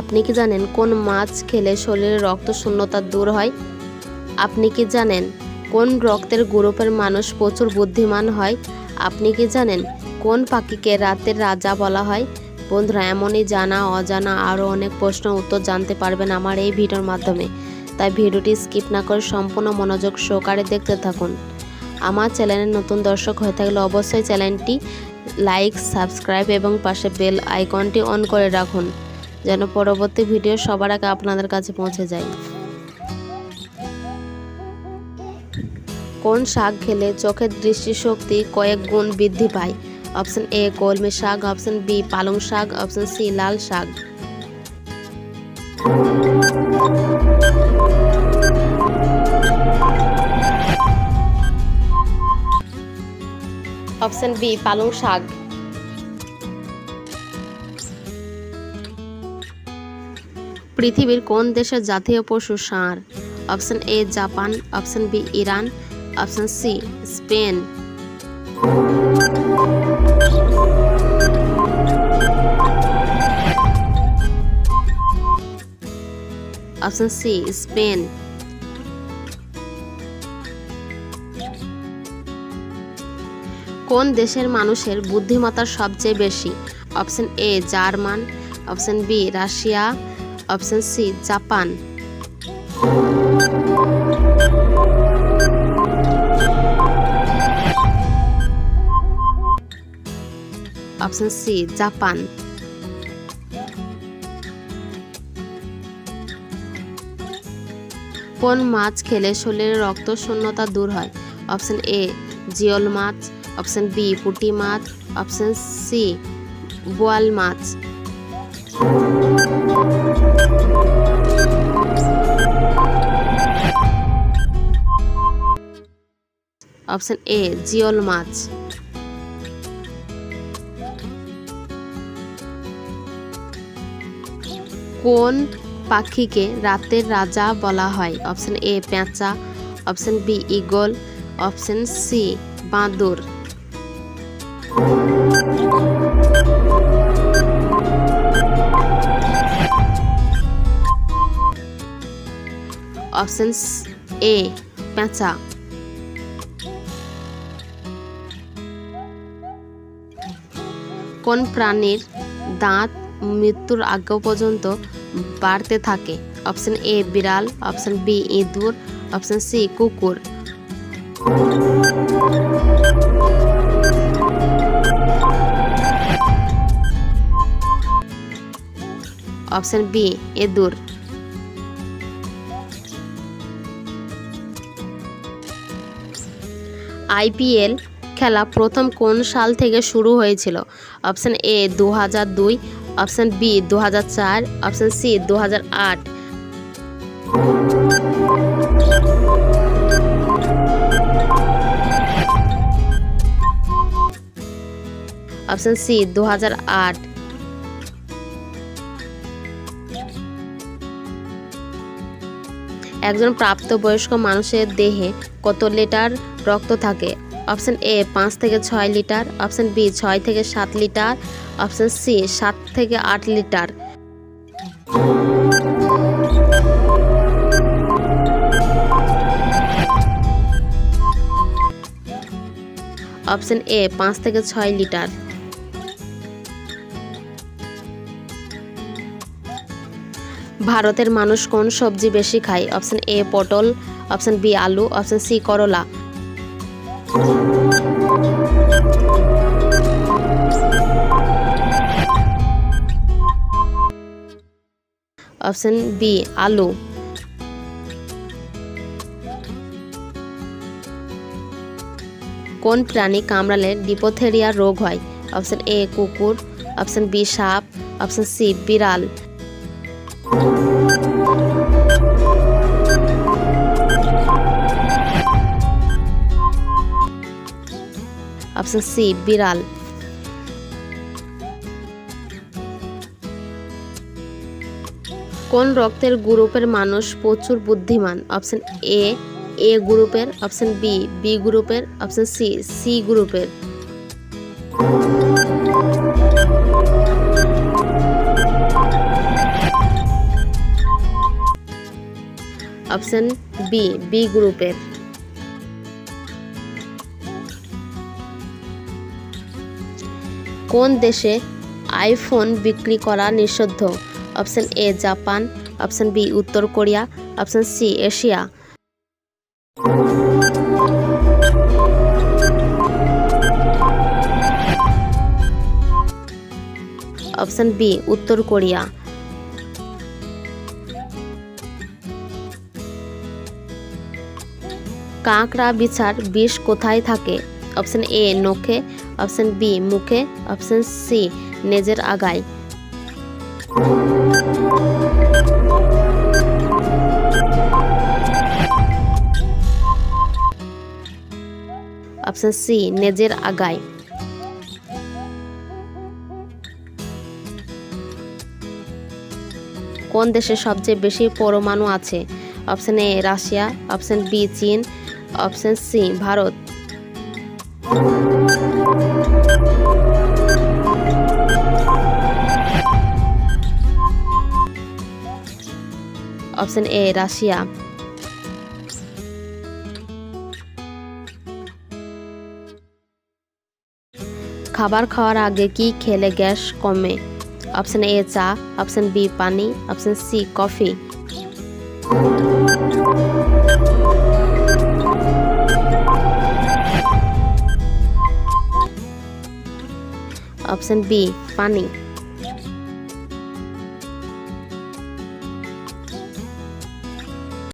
আপনি কি জানেন কোন মাছ খেলে শরীরে রক্ত শূন্যতা দূর হয়? আপনি কি জানেন কোন রক্তের গ্রুপের মানুষ প্রচুর বুদ্ধিমান হয়? আপনি কি জানেন কোন পাখিকে রাতের রাজা বলা হয়? বন্ধুরা, এমনই জানা, অজানা আরও অনেক প্রশ্ন উত্তর জানতে পারবেন আমার এই ভিডিওর মাধ্যমে। তাই ভিডিওটি স্কিপ না করে সম্পূর্ণ মনোযোগ সহকারে দেখতে থাকুন। আমার চ্যানেলের নতুন দর্শক হয়ে থাকলে অবশ্যই চ্যানেলটি লাইক, সাবস্ক্রাইব এবং পাশে বেল আইকনটি অন করে রাখুন। যেন পরবর্তী ভিডিও সবার আগে আপনাদের কাছে পৌঁছে যায়। কোন শাক খেলে চোখের দৃষ্টিশক্তি কয়েক গুণ বৃদ্ধি পায়? অপশন এ, কলমি শাক, অপশন বি, পালং শাক, অপশন সি, লাল শাক। অপশন বি, পালং শাক। পৃথিবীর কোন দেশের জাতীয় পশু ষাঁড়? Option A, Japan, option B, Iran, option C, Spain. Option C, Spain. কোন দেশের মানুষের বুদ্ধিমত্তা সবচেয়ে বেশি? Option A, German, option B, Russia option C, Japan. Option C, Japan. কোন মাছ খেলে শরীরের রক্ত শূন্যতা দূর হয়? অপশন এ, জিওল মাছ। অপশন বি, পুটি মাছ। অপশন সি, বোয়াল মাছ। অপশন এ জিওল মাছ কোন পাখিকে রাতের রাজা বলা হয়? অপশন এ পেঁচা। Option B eagle option C বাঁদর। অপশন এ পেঁচা কোন প্রাণীর দাঁত মৃত্যুর আগ পর্যন্ত বাড়তে থাকে? অপশন এ বিড়াল। অপশন বি ইঁদুর। অপশন সি কুকুর। অপশন বি ইঁদুর। আইপিএল খেলা প্রথম কোন সাল থেকে শুরু হয়েছিল? অপশন এ দু হাজার দুই, অপশন বি দু হাজার চার, অপশন সি দু হাজার আট। অপশন সি দু হাজার আট। একজন প্রাপ্তবয়স্ক মানুষের দেহে কত লিটার রক্ত থাকে? অপশান এ, পাঁচ থেকে ছয় লিটার। অপশান বি, ছয় থেকে সাত লিটার। অপশান সি, সাত থেকে আট লিটার। অপশান এ, পাঁচ থেকে ছয় লিটার। ভারতের মানুষ কোন সবজি বেশি খায়? অপশন এ পটল, অপশন বি আলু, অপশন সি করলা। অপশন বি আলু। কোন প্রাণী কামড়ালে ডিপোথেরিয়া রোগ হয়? অপশন এ কুকুর, অপশন বি সাপ, অপশন সি বিড়াল। অপশন সি বিড়াল। কোন রক্তের গ্রুপের মানুষ প্রচুর বুদ্ধিমান? অপশন এ এ গ্রুপের, অপশন বি বি গ্রুপের, অপশন সি সি গ্রুপের। অপশন বি বি গ্রুপের কোন দেশে আইফোন বিক্রি করা নিষিদ্ধ? Option A Japan. Option B উত্তর Korea. Option C Asia. Option B উত্তর কোরিয়া। কাঁকড়া বিছার বিষ কোথায় থাকে? অপশন এ, নখে। অপশন বি, মুখে। অপশন সি, নেজের আগায়। অপশন সি, নেজের আগায়। কোন দেশে সবচেয়ে বেশি পরমাণু আছে? Option A, Russia. Option B, চীন। Option C, Bharat. Option A, Russia. খাবার খাওয়ার আগে কি খেলে গ্যাস কমে? অপশন এ, চা। অপশন বি, পানি। Option C, coffee. Option B পানি